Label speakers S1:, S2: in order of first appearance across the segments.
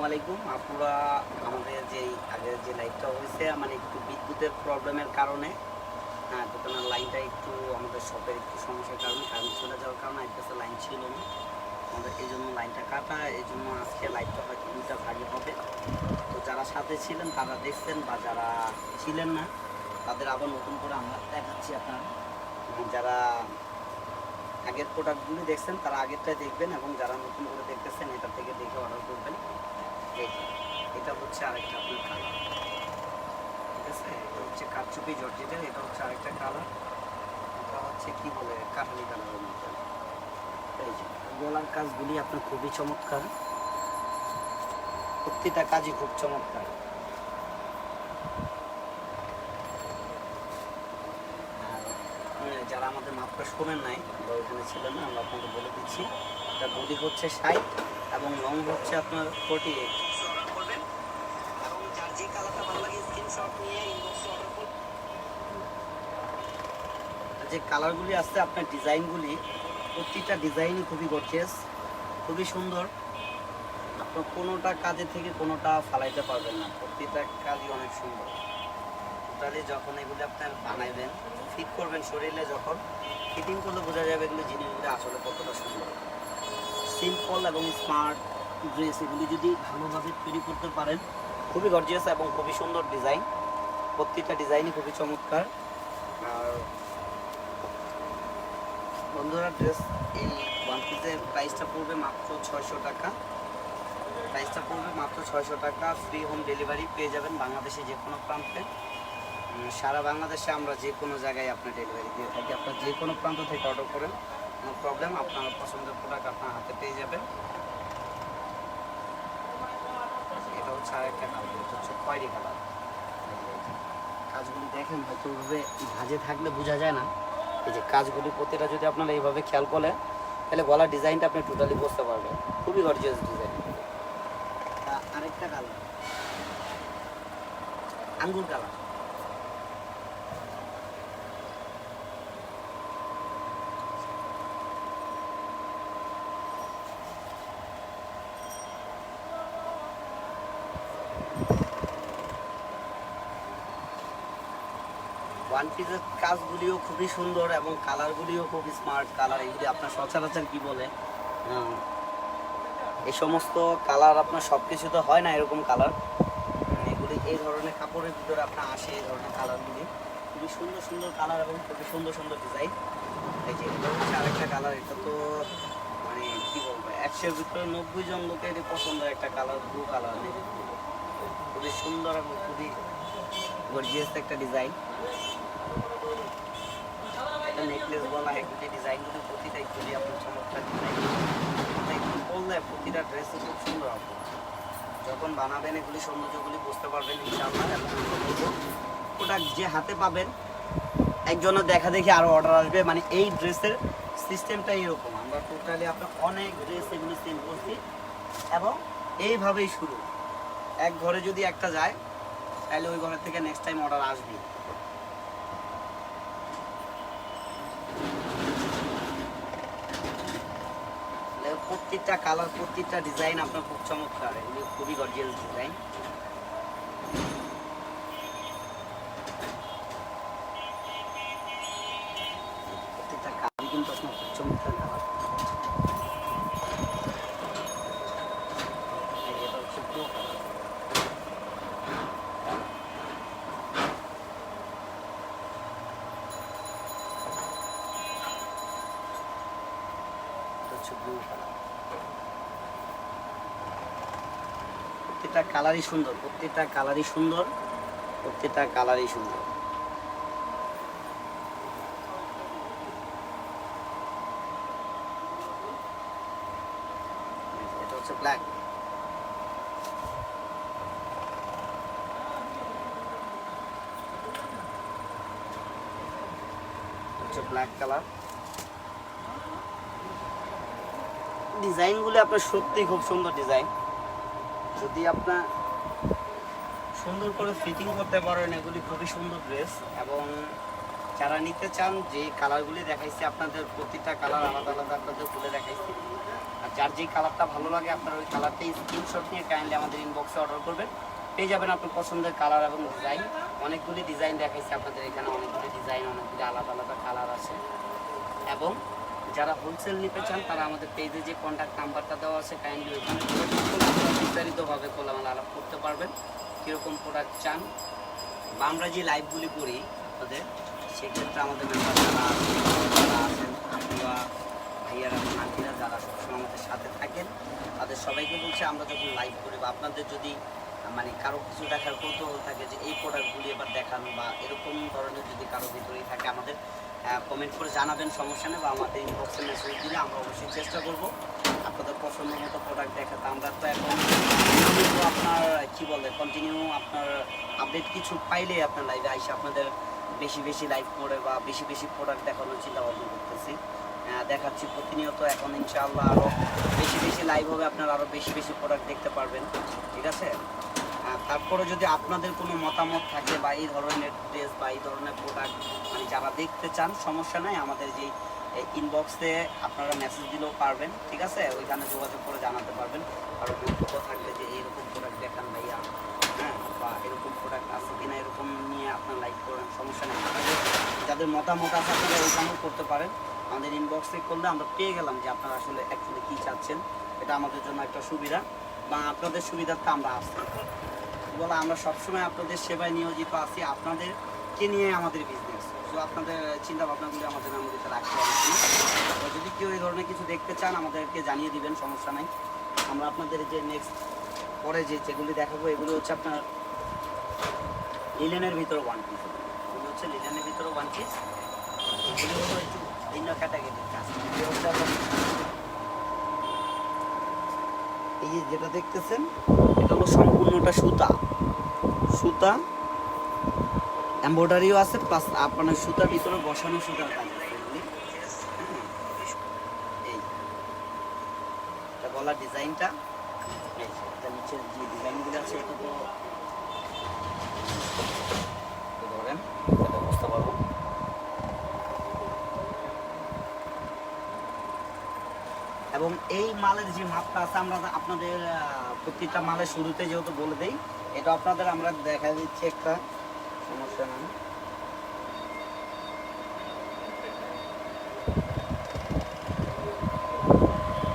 S1: আসসালামু আলাইকুম। আপনারা আমাদের যে আগের যে লাইটটা হয়েছে মানে একটু বিদ্যুতের প্রবলেমের কারণে হ্যাঁ দোকানের লাইনটা একটু আমাদের শপের একটু সমস্যার কারণে কারেন্ট চলে যাওয়ার কারণে আজকে লাইন ছিল না। আমাদের এই জন্য লাইনটা কাটা, এই জন্য আজকে লাইটটা হয়তো দুটা ভাগে হবে। তো যারা সাথে ছিলেন, তারা দেখছেন, বা যারা ছিলেন না, তাদের আবার নতুন করে আমরা দেখাচ্ছি আপনার যারা আগের প্রোডাক্টগুলি দেখছেন, তারা আগেরটাই দেখবেন, এবং যারা নতুন করে দেখতেছেন, এটা থেকে দেখে অর্ডার করবেন। এটা হচ্ছে আরেকটা আপনার কালার ঠিক আছে? এটা হচ্ছে কারচুপি জর্জেটের এটা হচ্ছে আরেকটা কালার এটা হচ্ছে কি বলে, কাঠালি কালারের মতো এই যে, গলার কাজগুলি আপনার খুবই চমৎকার। প্রত্যেকটা কাজই খুব চমৎকার। যারা আমাদের মাপটা শোনেন নাই, বা ওখানে ছিলেন আমরা আপনাকে বলে দিচ্ছি। এটা বডি হচ্ছে ষাট এবং লং হচ্ছে আপনার ফোর্টি এইট এবং যার যে কালারটা ভালো লাগে যে কালারগুলি আছে, আপনার ডিজাইনগুলি প্রত্যেকটা ডিজাইনই খুবই গর্জিয়াস খুবই সুন্দর। আপনার কোনোটা কাজের থেকে কোনোটা ফালাইতে পারবেন না প্রত্যেকটা কাজই অনেক সুন্দর। টোটালি যখন এগুলি আপনার বানাইবেন ফিট করবেন শরীরে যখন ফিটিং করলে বোঝা যাবে এগুলো জিনিসগুলো আসলে কতটা সুন্দর। সিম্পল এবং স্মার্ট ড্রেস এগুলি যদি ভালোভাবে তৈরি করতে পারেন, খুবই গর্জিয়াস এবং খুবই সুন্দর ডিজাইন। প্রত্যেকটা ডিজাইনই খুবই চমৎকার। আর বন্ধুরা ড্রেস এই ওয়ান পিসের প্রাইসটা পড়বে মাত্র ছয়শো টাকা। প্রাইসটা পড়বে মাত্র ছয়শো টাকা। ফ্রি হোম ডেলিভারি পেয়ে যাবেন বাংলাদেশে যে কোনো প্রান্তে। সারা বাংলাদেশে আমরা যে কোনো জায়গায় আপনার ডেলিভারি দিয়ে থাকি। আপনার যে কোনো প্রান্ত থেকে অর্ডার করেন। কোনো প্রবলেম আপনার পছন্দের প্রোডাক্ট আপনার হাতে পেয়ে যাবেন। এটা হচ্ছে আরেকটা কালার এটা হচ্ছে খয়েরি কালার কাজগুলি দেখেন হয়তো ওইভাবে ভাজে থাকলে বোঝা যায় না। এই যে কাজগুলি প্রতিটা যদি আপনারা এইভাবে খেয়াল করেন তাহলে গলার ডিজাইনটা আপনি টোটালি বুঝতে পারবেন। খুবই গর্জিয়াস ডিজাইন আরেকটা কালার আঙ্গুর কালার ওয়ান পিসের কাজগুলিও খুবই সুন্দর এবং কালারগুলিও খুব স্মার্ট কালার, এগুলি আপনার সচরাচর কি বলে? এই সমস্ত কালার আপনার সব কিছু তো হয় না এরকম কালার। এগুলি এই ধরনের কাপড়ের ভিতরে আপনার আসে এই ধরনের কালারগুলি। খুবই সুন্দর সুন্দর কালার এবং খুবই সুন্দর সুন্দর ডিজাইন এই যে এটা হচ্ছে আরেকটা কালার, এটা তো মানে কি বলব একশোর ভিতরে নব্বই জন লোকেরই পছন্দের একটা কালার ব্লু কালার। খুবই সুন্দর এবং খুবই গর্জিয়াস একটা ডিজাইন নেকলেস বলা এগুলি ডিজাইনগুলি প্রতিটা এগুলি আপনার চমৎকার ডিজাইন একটু বললে প্রতিটা ড্রেসে খুব সুন্দর হবে। যখন বানাবেন এগুলি, সৌন্দর্যগুলি বুঝতে পারবেন ইনশাআল্লাহ এবং প্রোডাক্ট যে হাতে পাবেন, একজনের দেখা দেখি আরও অর্ডার আসবে। মানে এই ড্রেসের সিস্টেমটা এরকম। আমরা টোটালি আপনার অনেক ড্রেস এগুলি সেল করছি এবং এইভাবেই শুরু। এক ঘরে যদি একটা যায়, তাহলে ওই ঘরের থেকে নেক্সট টাইম অর্ডার আসবে তাহলে প্রত্যেকটা কালার প্রত্যেকটা ডিজাইন আপনার খুব চমৎকার। খুবই গর্জিয়াস ডিজাইন প্রত্যেকটা কালার কিন্তু আপনার খুব চমৎকার কালার এটা হচ্ছে ব্লু কালার এটা হচ্ছে ব্লু কালার প্রত্যেকটা কালারই সুন্দর, প্রত্যেকটা কালারই সুন্দর, প্রত্যেকটা কালারই সুন্দর। এটা হচ্ছে ব্ল্যাক হচ্ছে ব্ল্যাক কালার ডিজাইনগুলো আপনার সত্যি খুব সুন্দর ডিজাইন যদি আপনার সুন্দর করে ফিটিং করতে পারেন, এগুলি খুবই সুন্দর ড্রেস এবং যারা নিতে চান, যে কালারগুলি দেখাইছি, আপনাদের প্রতিটা কালার আলাদা আলাদা আপনাদের খুলে দেখাইছি। আর যার যে যে কালারটা ভালো লাগে, আপনার ওই কালারটাই স্ক্রিনশট নিয়ে কাইন্ডলি আমাদের ইনবক্সে অর্ডার করবেন। পেয়ে যাবেন আপনার পছন্দের কালার এবং ডিজাইন অনেকগুলি ডিজাইন দেখাইছে আপনাদের এখানে, অনেকগুলি ডিজাইন অনেকগুলি আলাদা আলাদা কালার আছে। এবং যারা হোলসেল নিতে চান, তারা আমাদের পেজে যে কন্ট্যাক্ট নাম্বারটা দেওয়া আছে কাইন্ডলি ওইখানে বিস্তারিতভাবে খোলামেলা আলাপ করতে পারবেন, কীরকম প্রোডাক্ট চান। বা আমরা যে লাইভগুলি করি আপনাদের, সেক্ষেত্রে আমাদের মেম্বার যারা যারা আছেন, আপুরা, ভাইয়ারা আন্টিরা যারা সবসময় আমাদের সাথে থাকেন, তাদের সবাইকে বলছে, আমরা যখন লাইভ করি বা আপনাদের যদি মানে কারও কিছু দেখার কৌতূহল থাকে যে এই প্রোডাক্টগুলি এবার দেখানো বা এরকম ধরনের যদি কারও ভিতরেই থাকে, আমাদের কমেন্ট করে জানাবেন, সমস্যা নেই বা আমাদের ইনবক্সে মেসেজ দিলে আমরা অবশ্যই চেষ্টা করব। আপনাদের পছন্দ মতো প্রোডাক্ট দেখাতে। আমরা তো এখন আপনার, কি বলে কন্টিনিউ আপনার আপডেট কিছু পাইলে আপনার লাইভে আইসে আপনাদের বেশি বেশি লাইভ করে বা বেশি বেশি প্রোডাক্ট দেখানোর চিন্তা ভাবনা করতেছি। দেখাচ্ছি প্রতিনিয়ত এখন ইনশাআল্লাহ আরও বেশি বেশি লাইভ হবে, আপনারা আরও বেশি বেশি প্রোডাক্ট দেখতে পারবেন। ঠিক আছে? তারপরে যদি আপনাদের কোনো মতামত থাকে বা এই ধরনের ড্রেস বা এই ধরনের প্রোডাক্ট মানে যারা দেখতে চান, সমস্যা নাই, আমাদের যে ইনবক্সে আপনারা মেসেজ দিলেও পারবেন, ঠিক আছে? ওইখানে যোগাযোগ করে জানাতে পারবেন। কারও বক্তব্য থাকলে যে এইরকম প্রোডাক্ট দেখান ভাইয়া হ্যাঁ? বা এরকম প্রোডাক্ট আছে কিনা এরকম নিয়ে আপনার লাইক করেন, সমস্যা নেই। যাদের মতামত আছে আপনারা ওইখানেও করতে পারেন। আমাদের ইনবক্সে করলে আমরা পেয়ে গেলাম যে আপনারা আসলে অ্যাকচুয়ালি কী চাচ্ছেন। এটা আমাদের জন্য একটা সুবিধা বা আপনাদের সুবিধার্থে আমরা আসছি। বলা, আমরা সবসময় আপনাদের সেবায় নিয়োজিত আছি, আপনাদেরকে নিয়ে আমাদের বিজনেস তো আপনাদের চিন্তা ভাবনাগুলি আমাদের মেমোরিতে রাখতে হবে তো যদি কেউ এই ধরনের কিছু দেখতে চান, আমাদেরকে জানিয়ে দিবেন, সমস্যা নাই। আমরা আপনাদের যে নেক্সট পরে যে যেগুলি দেখাবো, এগুলো হচ্ছে আপনার লিলেনের ভিতরে ওয়ান পিস এগুলো হচ্ছে লিলেনের ভিতরে ওয়ান পিস এগুলো হলো একটু ভিন্ন ক্যাটাগরির কাজ। এই যেটা দেখতেছেন এটা হলো সম্পূর্ণটা সুতা। সুতা এমব্রয়ডারিও আছে প্লাস আপনার সুতার ভিতরে বসানো সুতা কাজ হ্যাঁ। এই। গলার ডিজাইনটা এই যে, এটা নিচের যে ডিজাইনগুলো আছে এটা তো একটু ধরেন এটা বুঝতে পারব এবং এই মালের যে মাপটা আছে আমরা আপনাদের আহ, প্রত্যেকটা মালের শুরুতে যেহেতু বলে দেই এটা আপনাদের আমরা দেখা দিচ্ছি একটা। সমস্যা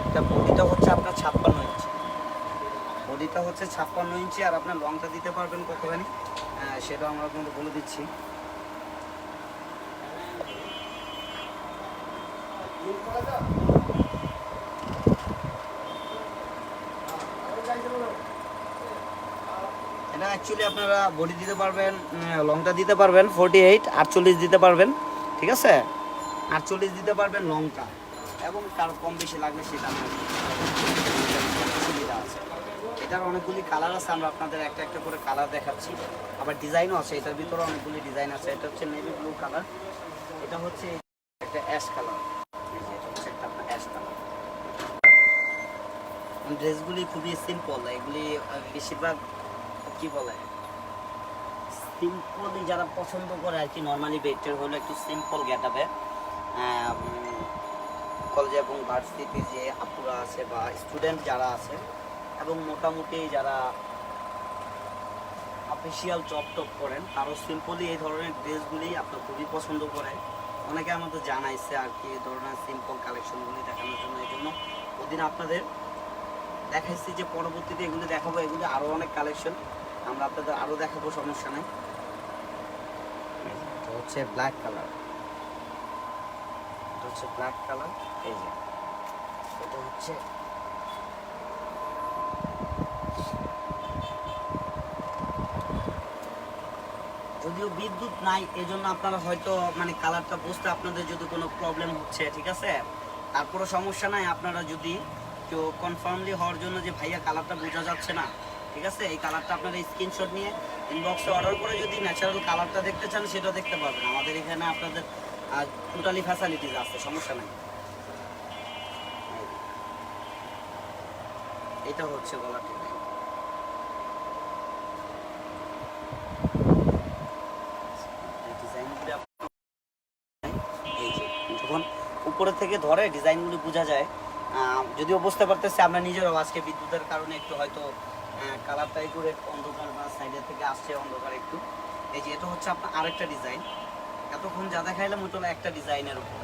S1: এটা বডিটা হচ্ছে আপনার ছাপ্পান্ন ইঞ্চি। বডিটা হচ্ছে ছাপ্পান্ন ইঞ্চি আর আপনার লংটা দিতে পারবেন কতখানি সেটা আমরা আপনাদের বলে দিচ্ছি এটা অ্যাকচুয়ালি আপনারা বডি দিতে পারবেন লংটা দিতে পারবেন ফোরটি এইট আটচল্লিশ দিতে পারবেন, ঠিক আছে? আটচল্লিশ দিতে পারবেন লংটা এবং তার কম বেশি লাগবে সেটা আছে। এটার অনেকগুলি কালার আছে, আমরা আপনাদের একটা একটা করে কালার দেখাচ্ছি। আবার ডিজাইনও আছে, এটার ভিতরে অনেকগুলি ডিজাইন আছে। এটা হচ্ছে নেভি ব্লু কালার এটা হচ্ছে একটা অ্যাশ কালার অ্যাশ কালার ড্রেসগুলি খুবই সিম্পল এগুলি বেশিরভাগ, কি বলে? সিম্পলি যারা পছন্দ করে আর কি নর্মালি বেটার হলো একটু সিম্পল গেট আপে কলেজে এবং ভার্সিটি যে আপুরা আছে বা স্টুডেন্ট যারা আছে, এবং মোটামুটি যারা অফিসিয়াল জব টপ করেন, তারও সিম্পলি এই ধরনের ড্রেসগুলি আপনার খুবই পছন্দ করে। অনেকে আমাদের জানাইছে আর কি, এই ধরনের সিম্পল কালেকশনগুলি দেখানোর জন্য, এই জন্য ওদিন আপনাদের দেখাইছি যে পরবর্তীতে এগুলি দেখাবো, এগুলি আরও অনেক কালেকশন আমরা আপনাদের আরও দেখাবো, সমস্যা নাই। হচ্ছে ব্ল্যাক কালার এটা হচ্ছে ব্ল্যাক কালার এই যে। এটা হচ্ছে যদিও বিদ্যুৎ নাই, এজন্য আপনারা হয়তো মানে কালারটা বুঝতে আপনাদের যদি কোনো প্রবলেম হচ্ছে, ঠিক আছে? তারপরে সমস্যা নাই, আপনারা যদি কেউ কনফার্মলি হওয়ার জন্য যে ভাইয়া কালারটা বোঝা যাচ্ছে না, ঠিক আছে? এই কালারটা আপনারা স্ক্রিনশট নিয়ে ইনবক্সে অর্ডার করে যদি ন্যাচারাল কালারটা দেখতে চান, সেটা দেখতে পারবেন। আমাদের এখানে আপনাদের টোটালি ফ্যাসিলিটিস আছে, সমস্যা নাই। এটা হচ্ছে যখন উপরে থেকে ধরে ডিজাইনগুলি বোঝা যায় যদিও বুঝতে পারতেছি আমরা নিজেরাও আজকে বিদ্যুতের কারণে একটু হয়তো কালারটা একটু অন্ধকার বা সাইডের থেকে আসছে অন্ধকার একটু। এই যে এটা হচ্ছে আপনার আরেকটা ডিজাইন এতক্ষণ যা দেখাইলাম হলো একটা ডিজাইনের উপরে।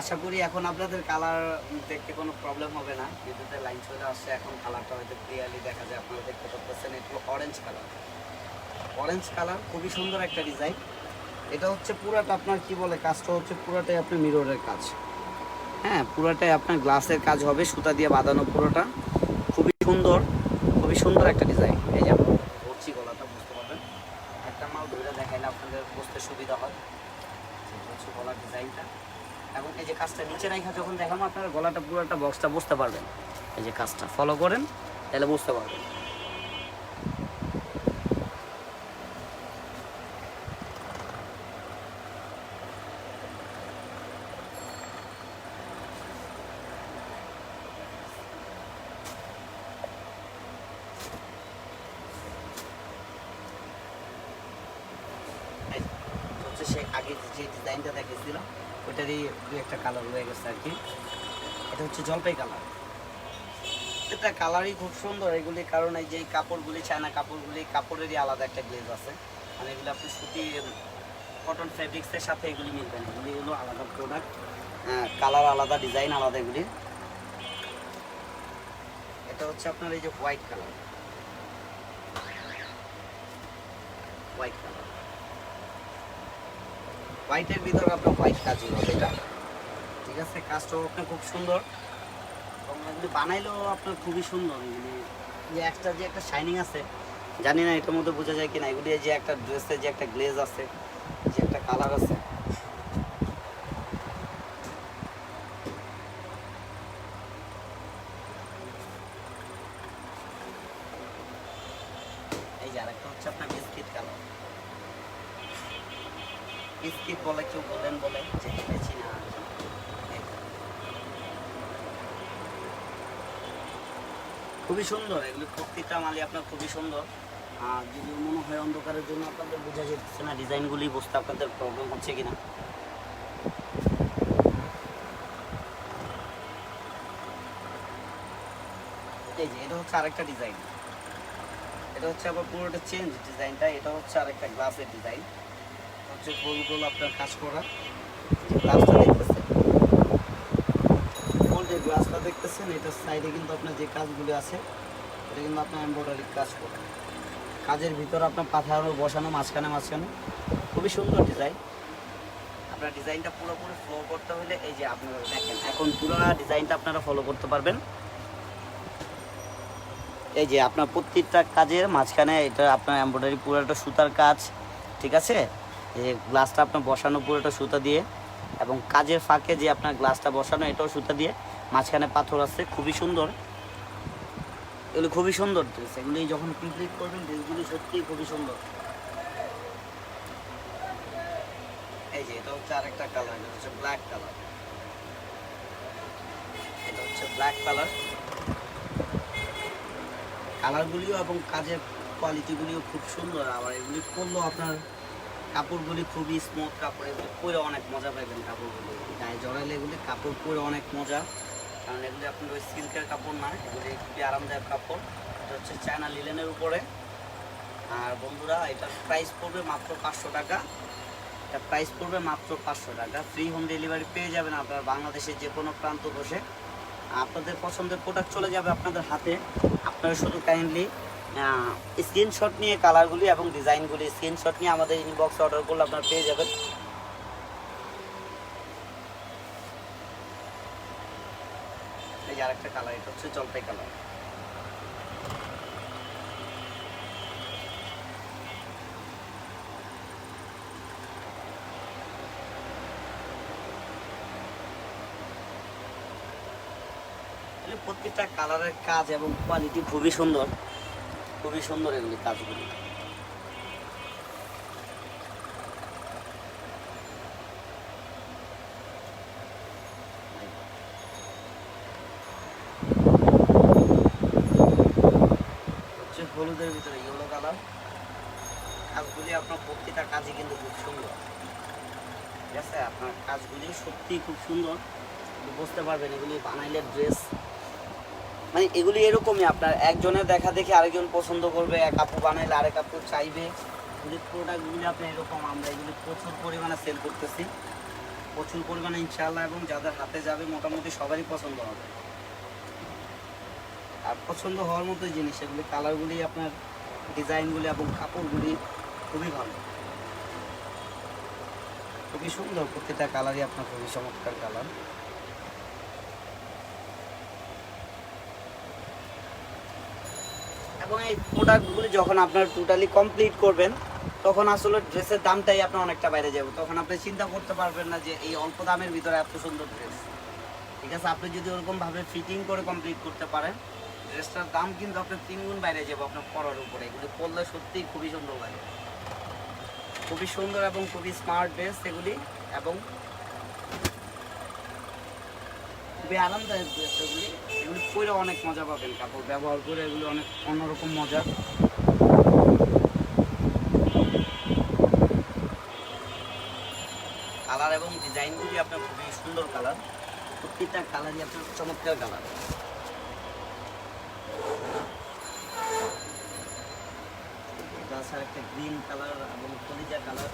S1: আশা করি এখন আপনাদের কালার দেখতে কোনো প্রবলেম হবে না। বিদ্যুতের লাইন চলে আসছে, এখন কালারটা হয়তো ক্লিয়ারলি দেখা যায়, আপনারা দেখতে পাচ্ছেন এটা অরেঞ্জ কালার অরেঞ্জ কালার খুবই সুন্দর একটা ডিজাইন এটা হচ্ছে পুরাটা আপনার কি বলে, কাজটা হচ্ছে পুরাটাই আপনার মিররের কাজ। হ্যাঁ পুরাটাই আপনার গ্লাসের কাজ হবে, সুতা দিয়ে বাঁধানো পুরোটা। খুবই সুন্দর খুবই সুন্দর একটা ডিজাইন এই যে ধরছি গলাটা, বুঝতে পারবেন? একটা মাল ধরে দেখাইলে আপনাদের বুঝতে সুবিধা হয়। হচ্ছে গলার ডিজাইনটা এবং এই যে কাজটা নিচে রাখা যখন দেখাবো, আপনারা গলাটা পুরোটা বক্সটা বুঝতে পারবেন। এই যে কাজটা। ফলো করেন, তাহলে বুঝতে পারবেন এই হচ্ছে সে আগে যে ডিজাইনটা দেখেছিলাম ওইটারই দু একটা কালার হয়ে গেছে আর কি। এটা হচ্ছে জলপাই কালার এটা কালারই খুব সুন্দর, এগুলির কারণ যে কাপড়গুলি চায়না কাপড়গুলি, কাপড়েরই আলাদা একটা গ্লেজ আছে। মানে এগুলো আপনি সুতি কটন ফেব্রিক্সের সাথে এগুলি মিলবে না। এগুলি হলো আলাদা প্রোডাক্ট কালার আলাদা ডিজাইন আলাদা এগুলির। এটা হচ্ছে আপনার এই যে হোয়াইট কালার হোয়াইট কালার হোয়াইটের ভিতরে আপনার হোয়াইট কাজই হবে এটা। ঠিক আছে? কাজটাও আপনার খুব সুন্দর। বানাইলেও আপনার খুবই সুন্দর। মানে যে একটা যে একটা শাইনিং আছে, জানি না এটার মধ্যে বোঝা যায় কিনা। এগুলি যে একটা ড্রেসে যে একটা গ্লেজ আছে, যে একটা কালার আছে। এই যে আরেকটা হচ্ছে আপনার বিস্কিট কালার বিস্কিট বলে কেউ বলেন বলে যে না। খুবই সুন্দর, এগুলি প্রত্যেকটা মালি আপনার খুবই সুন্দর। আর যদি মনে হয় অন্ধকারের জন্য আপনাদের বোঝা যাচ্ছে না ডিজাইনগুলি বুঝতে আপনাদের প্রবলেম হচ্ছে কিনা। এই যে, এটা হচ্ছে আরেকটা ডিজাইন। এটা হচ্ছে আবার পুরোটা চেঞ্জ ডিজাইনটা এটা হচ্ছে আরেকটা গ্লাসের ডিজাইন হচ্ছে গোল গোল আপনার কাজ করা যে গ্লাসটা দেখতেছেন যে এটার সাইডে কিন্তু আপনার যে কাজগুলো আছে, এটা কিন্তু আপনার এমব্রয়ডারি কাজ করা। কাজের ভিতর আপনার পাথারও বসানো, মাঝখানে মাঝখানে। খুবই সুন্দর ডিজাইন আপনার ডিজাইনটা পুরোপুরি ফলো করতে হলে এই যে আপনারা দেখেন, এখন পুরো ডিজাইনটা আপনারা ফলো করতে পারবেন। এই যে আপনার প্রত্যেকটা কাজের মাঝখানে এটা আপনার এমব্রয়ডারি পুরো একটা সুতার কাজ, ঠিক আছে? যে গ্লাসটা আপনার বসানো পুরোটা সুতা দিয়ে এবং কাজের ফাঁকে যে আপনার গ্লাসটা বসানো, এটাও সুতা দিয়ে। মাঝখানে পাথর আছে, খুবই সুন্দর। এগুলো খুবই সুন্দর ড্রেস এগুলি যখন কমপ্লিট করবেন ড্রেসগুলি সত্যিই খুবই সুন্দর। এই যে এটা হচ্ছে আরেকটা কালার এটা হচ্ছে ব্ল্যাক কালার এটা হচ্ছে ব্ল্যাক কালার কালারগুলিও এবং কাজের কোয়ালিটিগুলিও খুব সুন্দর। আবার এগুলি করলেও আপনার কাপড়গুলি খুবই স্মুথ কাপড় এগুলি পরে অনেক মজা পাবেন কাপড়গুলি। গায়ে জড়াইলে এগুলি কাপড় পরে অনেক মজা। কারণ এগুলি আপনার ওই সিল্কের কাপড় না, এগুলি খুবই আরামদায়ক কাপড়। এটা হচ্ছে চায়না লিলেনের উপরে। আর বন্ধুরা, এটার প্রাইস পড়বে মাত্র পাঁচশো টাকা। এটা প্রাইস পড়বে মাত্র পাঁচশো টাকা। ফ্রি হোম ডেলিভারি পেয়ে যাবেন আপনারা বাংলাদেশের যে কোনো প্রান্ত বসে। আপনাদের পছন্দের প্রোডাক্ট চলে যাবে আপনাদের হাতে। আপনারা শুধু কাইন্ডলি স্ক্রিনশট নিয়ে কালারগুলি এবং ডিজাইনগুলি স্ক্রিনশট নিয়ে আমাদের ইনবক্স অর্ডার করলে আপনারা পেয়ে যাবেন। এই কালার এটা হচ্ছে প্রত্যেকটা কালারের কাজ এবং কোয়ালিটি খুবই সুন্দর। খুবই সুন্দর এগুলি কাজগুলি। হচ্ছে হলুদের ভিতরে ইয়েলো কালার। কাজগুলি আপনার প্রতিটা কাজই কিন্তু খুব সুন্দর। ঠিক আছে? আপনার কাজগুলি সত্যিই খুব সুন্দর। বুঝতে পারবেন এগুলি বানাইলে ড্রেস মানে এগুলি এরকমই আপনার, একজনের দেখা দেখে আরেকজন পছন্দ করবে, এক আপু বানাইলে আরেক আপু চাইবে। এগুলি প্রোডাক্টগুলি আপনি এরকম, আমরা এগুলি প্রচুর পরিমাণে সেল করতেছি। প্রচুর পরিমাণে ইনশাআল্লাহ এবং যাদের হাতে যাবে, মোটামুটি সবারই পছন্দ হবে। আর পছন্দ হওয়ার মতো জিনিস, এগুলি কালারগুলি আপনার ডিজাইনগুলি এবং কাপড়গুলি খুবই ভালো। খুবই সুন্দর প্রতিটা কালারই আপনার খুবই চমৎকার কালার এবং এই প্রোডাক্টগুলি যখন আপনার টোটালি কমপ্লিট করবেন, তখন আসলে ড্রেসের দামটাই আপনার অনেকটা বাইরে যাবে। তখন আপনি চিন্তা করতে পারবেন না যে এই অল্প দামের ভিতরে এত সুন্দর ড্রেস ঠিক আছে? আপনি যদি ওরকমভাবে ফিটিং করে কমপ্লিট করতে পারেন ড্রেসটার দাম কিন্তু আপনার তিন গুণ বাইরে যাবে আপনার পরার উপরে। এগুলি পরলে সত্যিই খুবই সুন্দর লাগে। খুবই সুন্দর এবং খুবই স্মার্ট ড্রেস এগুলি এবং খুবই আরামদায়ক ড্রেস এগুলি। এগুলি পরে অনেক মজা পাবেন কাপড়। ব্যবহার করে এগুলো অনেক অন্যরকম মজা। কালার এবং ডিজাইনগুলি আপনার খুবই সুন্দর কালার প্রত্যেকটা কালারই আপনার চমৎকার কালার একটা গ্রিন কালার এবং কলিজা কালার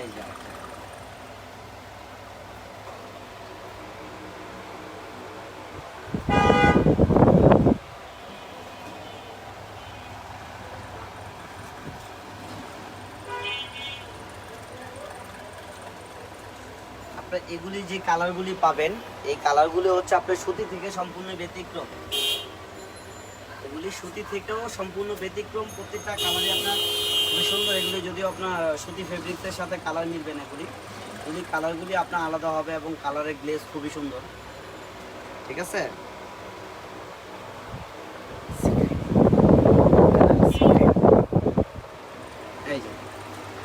S1: এই যে আপনার এগুলি যে কালারগুলি পাবেন, এই কালারগুলি হচ্ছে আপনার সুতি থেকে সম্পূর্ণ ব্যতিক্রম। এগুলি সুতি থেকেও সম্পূর্ণ ব্যতিক্রম প্রত্যেকটা কালারই আপনার খুবই সুন্দর। এগুলি যদিও আপনার সুতি ফেব্রিকের সাথে কালার মিলবে না এগুলি। এগুলি কালারগুলি আপনার আলাদা হবে এবং কালারের গ্লেস খুবই সুন্দর। ঠিক আছে এই যে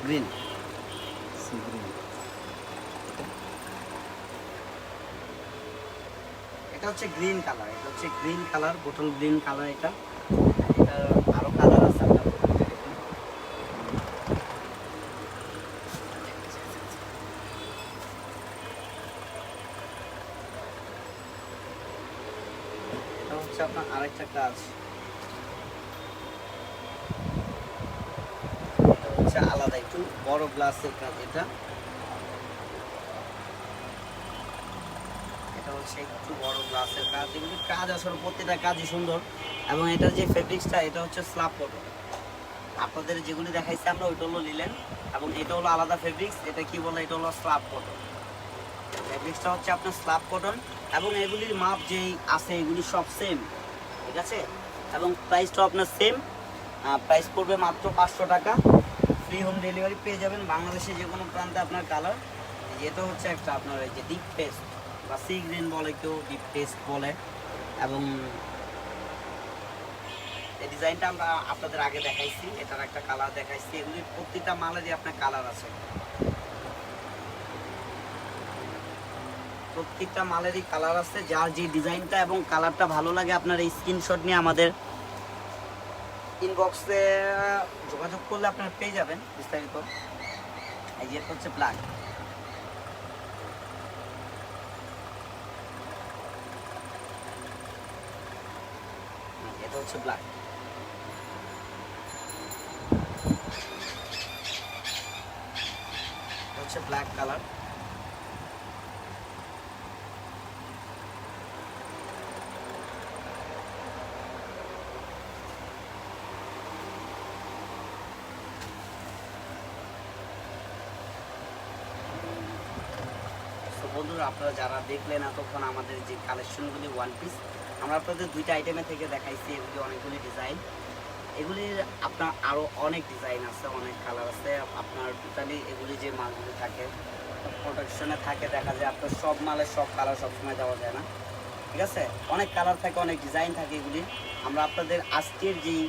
S1: গ্রিন এটা হচ্ছে গ্রিন কালার এটা হচ্ছে green colour bottle green colour এটা। আরও কালার আছে আলাদা, একটু বড় গ্লাসের কাজ এটা এটা হচ্ছে একটু বড় গ্লাসের কাজ, এগুলি কাজ আসলে প্রত্যেকটা কাজই সুন্দর। এবং এটার যে ফেব্রিক্সটা এটা হচ্ছে স্লাব কটন আপনাদের যেগুলি দেখাইছে আমরা, ওইটা হলো লিলেন এবং এটা হলো আলাদা ফেব্রিক্স এটা কি বলে? এটা হলো স্লাব কটন ফেব্রিক্সটা হচ্ছে আপনার স্লাব কটন এবং এগুলির মাপ যেই আছে, এগুলি সব সেম ঠিক আছে? এবং প্রাইসটাও আপনার সেম প্রাইস পড়বে মাত্র পাঁচশো টাকা। ফ্রি হোম ডেলিভারি পেয়ে যাবেন বাংলাদেশে যে কোনো প্রান্তে আপনার কালার এটা হচ্ছে একটা আপনার, এই যে ডিপ পেস্ট বা সি গ্রিন বলে কেউ ডিপ পেস্ট বলে। এবং এই ডিজাইনটা আমরা আপনাদের আগে দেখাইছি, এটার একটা কালার দেখাইছি। এগুলির প্রত্যেকটা মালেরই আপনার কালার আছে। প্রত্যেকটা মালেরই কালার আছে। যার যে ডিজাইনটা এবং কালারটা ভালো লাগে, আপনার এই স্ক্রিনশট নিয়ে আমাদের ইনবক্সে যোগাযোগ করলে আপনারা পেয়ে যাবেন বিস্তারিত। এই যে হচ্ছে ব্ল্যাক এটা হচ্ছে ব্ল্যাক হচ্ছে ব্ল্যাক কালার বন্ধুরা, আপনারা যারা দেখলেন এতক্ষণ আমাদের যে কালেকশনগুলি ওয়ান পিস আমরা আপনাদের দুইটা আইটেমে থেকে দেখাইছি, এগুলি অনেকগুলি ডিজাইন এগুলির আপনার আরও অনেক ডিজাইন আছে, অনেক কালার আছে। আপনার টোটালি এগুলি যে মালগুলি থাকে প্রোডাকশনে থাকে, দেখা যায় আপনার সব মালের সব কালার সবসময় দেওয়া যায় না। ঠিক আছে? অনেক কালার থাকে, অনেক ডিজাইন থাকে এগুলি। আমরা আপনাদের আজকের যেই,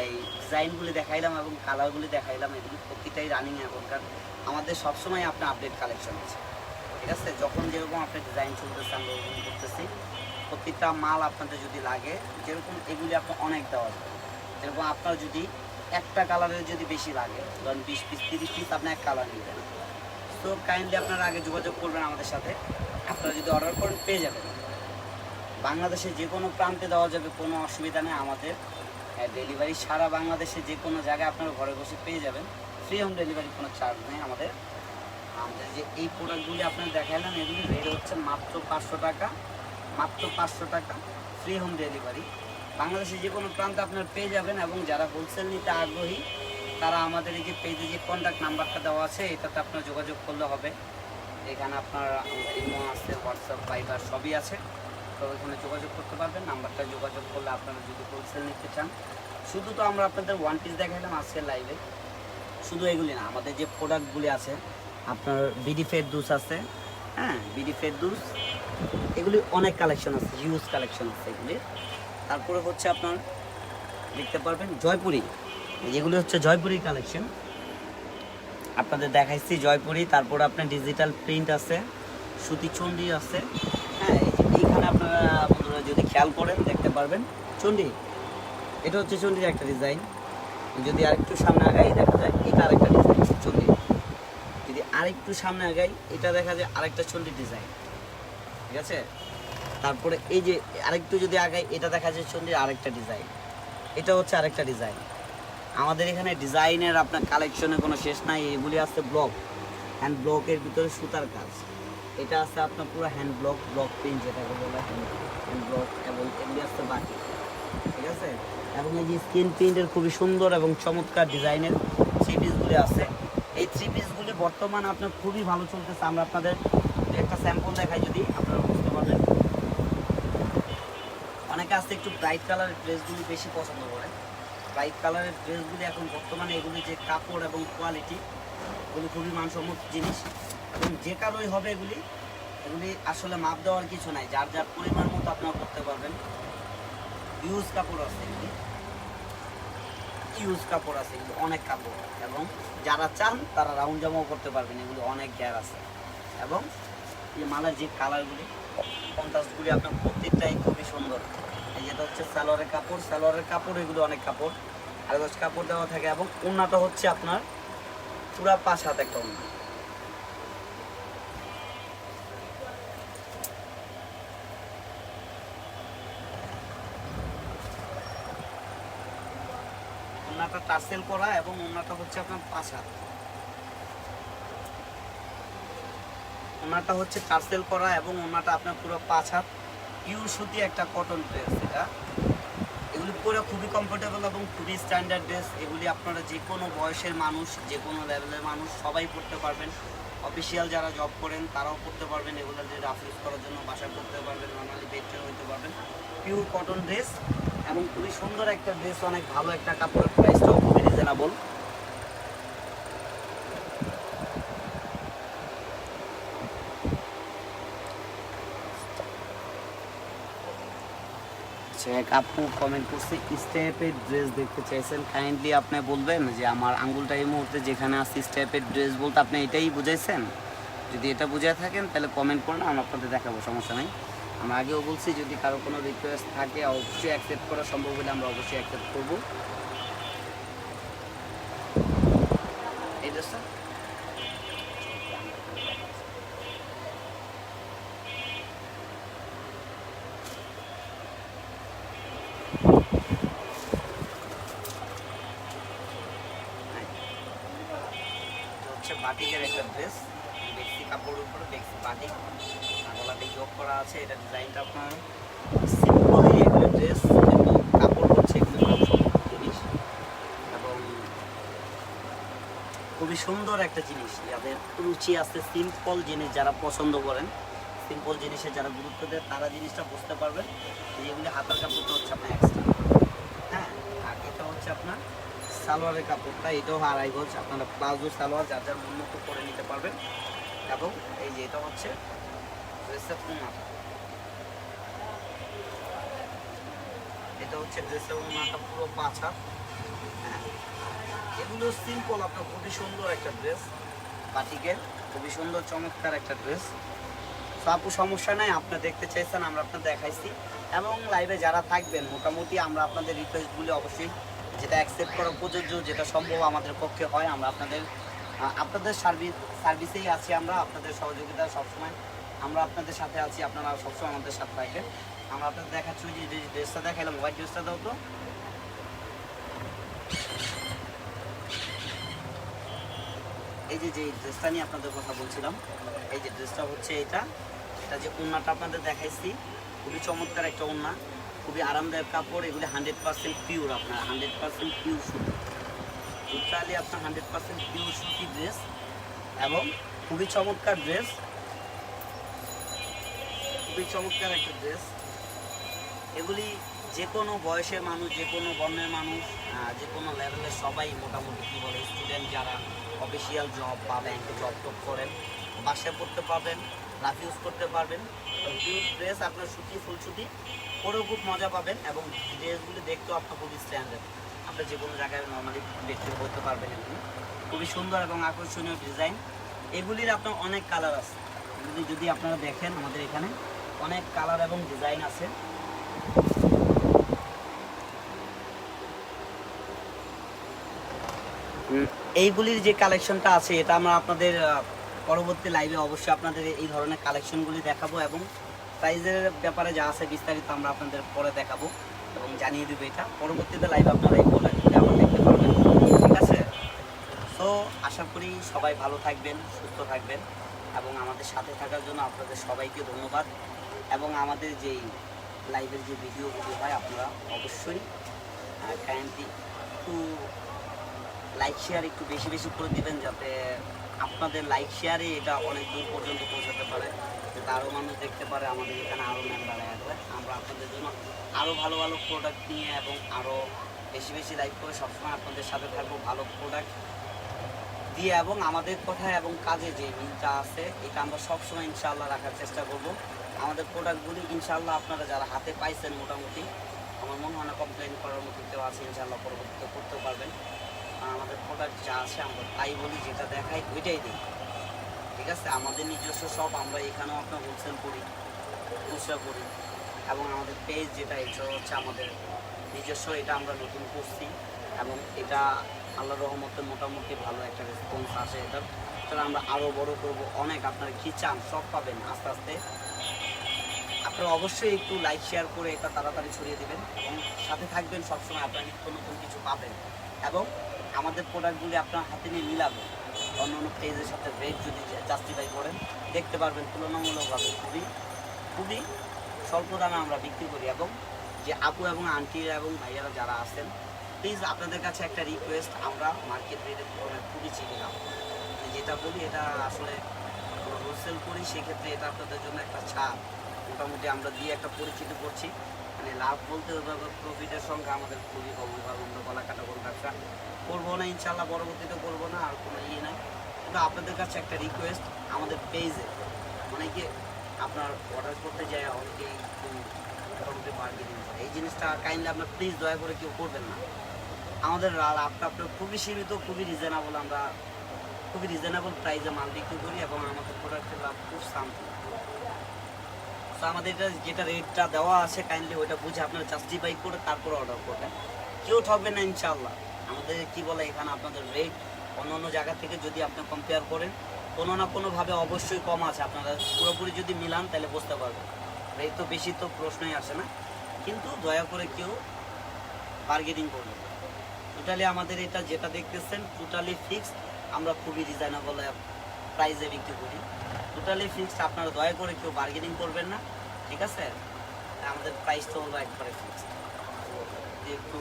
S1: এই ডিজাইনগুলি দেখাইলাম এবং কালারগুলি দেখাইলাম, এগুলি প্রতিটাই রানিং এখনকার। আমাদের সবসময় আপনার আপডেট কালেকশন আছে। ঠিক আছে? যখন যেরকম আপনার ডিজাইন চলতেছে, আমরা ওরকম করতেছি। প্রতিটা মাল আপনাদের যদি লাগে, যেরকম এগুলি আপনার অনেক দেওয়া যাবে। যেরকম আপনার যদি একটা কালারের যদি বেশি লাগে, ধরুন বিশ পিস তিরিশ পিস আপনি এক কালার নেবেন। তো কাইন্ডলি আপনারা আগে যোগাযোগ করবেন আমাদের সাথে। আপনারা যদি অর্ডার করেন, পেয়ে যাবেন। বাংলাদেশে যে কোনো প্রান্তে দেওয়া যাবে, কোনো অসুবিধা নেই আমাদের। ডেলিভারি সারা বাংলাদেশে যে কোনো জায়গায় আপনারা ঘরে বসে পেয়ে যাবেন। ফ্রি হোম ডেলিভারি কোনো চার্জ নেই আমাদের। আমাদের যে এই প্রোডাক্টগুলি আপনারা দেখালেন এগুলি রেট হচ্ছে মাত্র পাঁচশো টাকা। মাত্র পাঁচশো টাকা ফ্রি হোম ডেলিভারি বাংলাদেশে যে কোনো প্রান্তে আপনারা পেয়ে যাবেন এবং যারা হোলসেল নিতে আগ্রহী, তারা আমাদের এই যে পেজে যে কন্ট্যাক্ট নাম্বারটা দেওয়া আছে, এটাতে আপনার যোগাযোগ করলে হবে। এখানে আপনার ইমো আছে হোয়াটসঅ্যাপ ভাইবার সবই আছে। তো ওখানে যোগাযোগ করতে পারবেন নাম্বারটা যোগাযোগ করলে আপনারা যদি হোলসেল নিতে চান। শুধু তো আমরা আপনাদের ওয়ান পিস দেখাইলাম আজকে লাইভে শুধু এগুলি না, আমাদের যে প্রোডাক্টগুলি আছে, আপনার বিডি ফেরদুস আছে হ্যাঁ বিডি ফেরদুস এগুলি অনেক কালেকশন আছে হিউজ কালেকশন আছে এগুলি। তারপরে হচ্ছে আপনার, দেখতে পারবেন জয়পুরি। যেগুলি হচ্ছে জয়পুরি কালেকশন আপনাদের দেখাইছি জয়পুরি, তারপর আপনার ডিজিটাল প্রিন্ট আছে, সুতি চণ্ডী আছে। হ্যাঁ এই এইখানে আপনারা যদি খেয়াল করেন, দেখতে পারবেন চণ্ডী এটা হচ্ছে চণ্ডীর একটা ডিজাইন যদি আরেকটু সামনে আগাই, দেখা যায় এটা আরেকটা ডিজাইন চণ্ডী যদি আরেকটু সামনে আগাই, এটা দেখা যায় আরেকটা চণ্ডী ডিজাইন ঠিক আছে? তারপরে এই যে আরেকটু যদি আগাই, এটা দেখা যায় চণ্ডীর আরেকটা ডিজাইন এটা হচ্ছে আরেকটা ডিজাইন আমাদের এখানে ডিজাইনের আপনার কালেকশনে কোনো শেষ নাই, এগুলি আছে ব্লক হ্যান্ড ব্লকের ভিতরে সুতার কাজ। এটা আছে আপনার পুরো হ্যান্ড ব্লক ব্লক প্রিন্ট যেটাকে বলে হ্যান্ড ব্লক এবং এগুলি আছে বাকি। ঠিক আছে? এবং এই যে স্ক্রিন প্রিন্টের খুবই সুন্দর এবং চমৎকার ডিজাইনের থ্রি পিসগুলি আছে। এই থ্রি পিসগুলি বর্তমানে আপনার খুবই ভালো চলতেছে। আমরা আপনাদের একটা স্যাম্পল দেখাই যদি আপনারা বুঝতে পারবেন। অনেকে আসতে একটু ব্রাইট কালারের ড্রেসগুলি বেশি পছন্দ করে। ব্রাইট কালারের ড্রেসগুলি এখন বর্তমানে এগুলি যে কাপড় এবং কোয়ালিটি এগুলি খুবই মানসম্মত জিনিস। এবং যে কালোই হবে এগুলি এগুলি আসলে মাপ দেওয়ার কিছু নাই। যার যার পরিমাণ মতো আপনারা করতে পারবেন। ইউজ কাপড় আছে এগুলি। ইউজ কাপড় আছে এগুলো, অনেক কাপড়। এবং যারা চান, তারা রাউন্ড জামাও করতে পারবেন। এগুলো অনেক গ্যার আছে। এবং মালার যে কালারগুলি, কন্ট্রাস্টগুলি আপনার প্রত্যেকটাই খুবই সুন্দর। এই যেটা হচ্ছে সালোয়ারের কাপড় সালোয়ারের কাপড় এগুলো অনেক কাপড় আর হচ্ছে কাপড় দেওয়া থাকে এবং ওড়নাটা হচ্ছে আপনার পুরা পাঁচ হাত একটা ওড়নাটা টার্সেল করা এবং ওড়নাটা হচ্ছে আপনার পাঁচ হাত। ওনাটা হচ্ছে টার্সেল করা এবং ওনাটা আপনার পুরো পাঁচ হাত পিওর সুতি একটা কটন ড্রেস এটা। এগুলি পুরো খুবই কমফোর্টেবল এবং খুবই স্ট্যান্ডার্ড ড্রেস এগুলি আপনারা যে কোনো বয়সের মানুষ, যে কোনো লেভেলের মানুষ, সবাই পড়তে পারবেন। অফিসিয়াল যারা জব করেন, তারাও পড়তে পারবেন। এগুলো যে রাফ ইউজ করার জন্য বাসায় পড়তে পারবেন নর্মালি বেডরুম হইতে পারবেন। পিওর কটন ড্রেস এবং খুবই সুন্দর একটা ড্রেস অনেক ভালো একটা কাপড়ের প্রাইসটাও খুবই রিজনেবল এক আপু কমেন্ট করছে স্টেপের ড্রেস দেখতে চাইছেন? কাইন্ডলি আপনি বলবেন যে আমার আঙ্গুলটা এই মুহূর্তে যেখানে আছে স্টেপের ড্রেস বলতে আপনি এটাই বুঝাইছেন? যদি এটা বুঝে থাকেন, তাহলে কমেন্ট করুন আমরা আপনাদের দেখাবো, সমস্যা নেই। আমরা আগেও বলছি, যদি কারও কোনো রিকোয়েস্ট থাকে, অবশ্যই অ্যাকসেপ্ট করা সম্ভব হলে আমরা অবশ্যই অ্যাকসেপ্ট করব। এই ড্রেসটা এটা হচ্ছে বাটিকের একটা ড্রেস বেক্সি কাপড়ের উপরে বেক্সি বাটিক আর গলাতে যোগ করা আছে এটা ডিজাইনটা আপনার সিম্পলই একটা ড্রেস কিন্তু কাপড় হচ্ছে এগুলো মানসম্মত জিনিস এবং খুবই সুন্দর একটা জিনিস রুচি আছে সিম্পল জিনিস যারা পছন্দ করেন সিম্পল জিনিসে যারা গুরুত্ব দেয়, তারা জিনিসটা বুঝতে পারবেন যে এগুলি হাতার কাপড়টা হচ্ছে আপনার এক্সট্রা হ্যাঁ আর এটা হচ্ছে আপনার সালোয়ারের কাপড়টা, এটাও আড়াই গজ, আপনারা প্লাজো সালোয়ার যার যার মতো করে নিতে পারবেন। এবং এই যে এটা হচ্ছে ড্রেসের এটা হচ্ছে ড্রেসের উন্নাটা পুরো পাঁচ হাত। হ্যাঁ এগুলো সিম্পল আপনার খুবই সুন্দর একটা ড্রেস বাটিকের। খুবই সুন্দর, চমৎকার একটা ড্রেস তো আপু, সমস্যা নাই আপনারা দেখতে চাইছেন, আমরা আপনাদের দেখাইছি। এবং লাইভে যারা থাকবেন, মোটামুটি আমরা আপনাদের রিকোয়েস্টগুলি অবশ্যই যেটা অ্যাকসেপ্ট করা প্রযোজ্য, যেটা সম্ভব আমাদের পক্ষে হয়, আমরা আপনাদের আপনাদের সার্ভিস সার্ভিসেই আছি আমরা, আপনাদের সহযোগিতা সবসময় আমরা আপনাদের সাথে আছি, আপনারা সবসময় আমাদের সাথে থাকবেন। আমরা আপনাদের দেখাচ্ছি যে ড্রেসটা দেখাইলাম হোয়াইট ড্রেসটা দাও তো। এই যে যে ড্রেসটা নিয়ে আপনাদের কথা বলছিলাম, এই যে ড্রেসটা হচ্ছে এটা। এটা যে ওড়নাটা আপনাদের দেখাইছি, খুবই চমৎকার একটা ওড়না, খুবই আরামদায়ক কাপড়, এগুলি হান্ড্রেড পার্সেন্ট পিওর আপনার, হান্ড্রেড পার্সেন্ট পিওর সুতি। টোটালি আপনার হান্ড্রেড পার্সেন্ট পিওর সুতি ড্রেস এবং খুবই চমৎকার ড্রেস। খুবই চমৎকার একটা ড্রেস। এগুলি যে কোনো বয়সের মানুষ, যে কোনো বর্ণের মানুষ যে কোনো লেভেলের সবাই মোটামুটি কী বলে স্টুডেন্ট যারা অফিসিয়াল জব বা ব্যাংকে জব টব করেন, বাসায় পড়তে পারবেন রাফ ইউজ করতে পারবেন। ড্রেস আপনার সুতি ফুল সুতি, পরেও খুব মজা পাবেন এবং ড্রেসগুলি দেখতেও আপনার খুবই স্ট্যান্ডার্ড আপনি যে কোনো জায়গায় নর্মালি দেখতে করতে পারবেন এগুলি। খুবই সুন্দর এবং আকর্ষণীয় ডিজাইন এগুলির আপনার অনেক কালার আছে। এগুলি যদি আপনারা দেখেন আমাদের এখানে, অনেক কালার এবং ডিজাইন আছে। এইগুলির যে কালেকশনটা আছে, এটা আমরা আপনাদের পরবর্তী লাইভে অবশ্যই আপনাদের এই ধরনের কালেকশনগুলি দেখাবো এবং প্রাইজের ব্যাপারে যা আছে বিস্তারিত আমরা আপনাদের পরে দেখাবো এবং জানিয়ে দেবো এটা। পরবর্তীতে লাইভ আপনারা এই প্রোডাক্টগুলি আবার দেখতে পারবেন। ঠিক আছে? তো আশা করি সবাই ভালো থাকবেন, সুস্থ থাকবেন এবং আমাদের সাথে থাকার জন্য আপনাদের সবাইকে ধন্যবাদ এবং আমাদের যেই লাইভের যে ভিডিওগুলি হয়, আপনারা অবশ্যই কাইন্ডলি একটু লাইক শেয়ার একটু বেশি বেশি করে দিবেন যাতে আপনাদের লাইক শেয়ারে এটা অনেক দূর পর্যন্ত পৌঁছাতে পারে। যাতে আরও মানুষ দেখতে পারে আমাদের এখানে আরও মেম্বার আসবে। আমরা আপনাদের জন্য আরও ভালো ভালো প্রোডাক্ট নিয়ে এবং আরও বেশি বেশি লাইক করে সবসময় আপনাদের সাথে থাকব ভালো প্রোডাক্ট দিয়ে এবং আমাদের কথা এবং কাজে যে মিলটা আছে, এটা আমরা সবসময় ইনশাআল্লাহ রাখার চেষ্টা করব। আমাদের প্রোডাক্টগুলি ইনশাআল্লাহ আপনারা যারা হাতে পাইছেন মোটামুটি, আমার মনে হয় না কমপ্লেন করার মতো কেউ আছে, ইনশাআল্লাহ পরবর্তীতে করতে পারবেন। আমাদের প্রোডাক্ট যা আছে আমরা তাই বলি, যেটা দেখাই ওইটাই দিই। ঠিক আছে? আমাদের নিজস্ব সব আমরা এখানেও আপনার হোলসেল করি, খুচরা করি। এবং আমাদের পেজ যেটা, এটা হচ্ছে আমাদের নিজস্ব, এটা আমরা নতুন করছি। এবং এটা আল্লাহ রহমতে মোটামুটি ভালো একটা রেসপন্স আসে এটার তাহলে আমরা আরও বড় করব। অনেক আপনারা কী চান, সব পাবেন আস্তে আস্তে। আপনারা অবশ্যই একটু লাইক শেয়ার করে এটা তাড়াতাড়ি ছড়িয়ে দেবেন। এবং সাথে থাকবেন, সবসময় আপনারা নিত্য নতুন কিছু পাবেন। এবং আমাদের প্রোডাক্টগুলি আপনার হাতে নিয়ে মিলাবেন। অন্য অন্য পেজের সাথে রেট যদি জাস্টিফাই করেন, দেখতে পারবেন তুলনামূলকভাবে খুবই খুবই স্বল্প দামে আমরা বিক্রি করি এবং যে আপু এবং আন্টিরা এবং ভাইয়ারা যারা আছেন প্লিজ আপনাদের কাছে একটা রিকোয়েস্ট আমরা মার্কেট রেটের তুলনায় খুবই চিনি না। যেটা বলি, এটা আসলে হোলসেল করি, সেক্ষেত্রে এটা আপনাদের জন্য একটা ছাড়। মোটামুটি আমরা দিয়ে একটা পরিচিতি করছি। মানে লাভ বলতে প্রফিটের সংখ্যা আমাদের খুবই কম এবার আমরা গলা কাটা কোনো ব্যবসা করব না ইনশাল্লাহ পরবর্তীতে করব না, আর কোনো ইয়ে নাই। কিন্তু আপনাদের কাছে একটা রিকোয়েস্ট আমাদের পেজে অনেকে আপনার অর্ডার করতে যায় অনেকে মোটামুটি বার্গেনিং করে। এই জিনিসটা কাইন্ডলি আপনার প্লিজ দয়া করে কেউ করবেন না। আমাদের লাভটা আপনার খুবই সীমিত, খুবই রিজনেবল আমরা খুবই রিজনেবল প্রাইসে মাল বিক্রি করি এবং আমাদের প্রোডাক্টের লাভ খুব সামথিং তো আমাদের এটা যেটা রেটটা দেওয়া আছে কাইন্ডলি ওইটা বুঝে আপনারা জাস্টিফাই করে তারপর অর্ডার করবেন। কেউ ঠকবেন না ইনশাল্লাহ আমাদের কি বলে এখানে আপনাদের রেট অন্য অন্য জায়গা থেকে যদি আপনি কম্পেয়ার করেন, কোনো না কোনোভাবে অবশ্যই কম আছে। আপনারা পুরোপুরি যদি মিলান তাহলে বুঝতে পারবেন। রেট তো বেশি তো প্রশ্নই আসে না। কিন্তু দয়া করে কেউ বার্গেনিং করবেন টোটালি আমাদের এটা যেটা দেখতেছেন টোটালি ফিক্সড আমরা খুবই রিজনেবল প্রাইসে বিক্রি করি। টোটালি ফিক্সড আপনারা দয়া করে কেউ বার্গেনিং করবেন না, ঠিক আছে? আমাদের প্রাইস তো হলো একবারে ফিক্সড একটু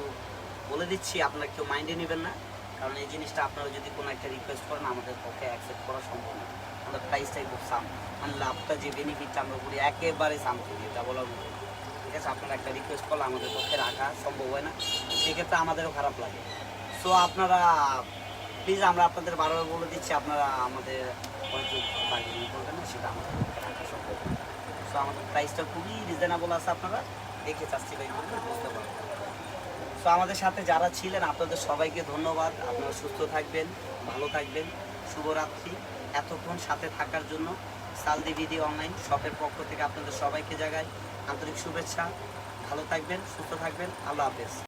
S1: বলে দিচ্ছি, আপনারা কেউ মাইন্ডে নেবেন না, কারণ এই জিনিসটা আপনারা যদি কোনো একটা রিকোয়েস্ট করেন, আমাদের পক্ষে অ্যাকসেপ্ট করা সম্ভব না। আমাদের প্রাইসটাই খুব সাম মানে লাভটা যে বেনিফিটটা আমরা করি, একেবারে সামথিং এটা বলার মতো ঠিক আছে? আপনারা একটা রিকোয়েস্ট করলে আমাদের পক্ষে রাখা সম্ভব হয় না, সেক্ষেত্রে আমাদেরও খারাপ লাগে। সো আপনারা প্লিজ আমরা আপনাদের বারবার বলে দিচ্ছি, আপনারা আমাদের সেটা আমাদের সো আমাদের প্রাইসটা খুবই রিজনেবল আছে আপনারা দেখে বুঝতে পারবেন তো আমাদের সাথে যারা ছিলেন আপনাদের সবাইকে ধন্যবাদ আপনারা সুস্থ থাকবেন ভালো থাকবেন শুভরাত্রি এতক্ষণ সাথে থাকার জন্য সালদি বিডি অনলাইন শপের পক্ষ থেকে আপনাদের সবাইকে জাগাই আন্তরিক শুভেচ্ছা ভালো থাকবেন সুস্থ থাকবেন আল্লাহ হাফেজ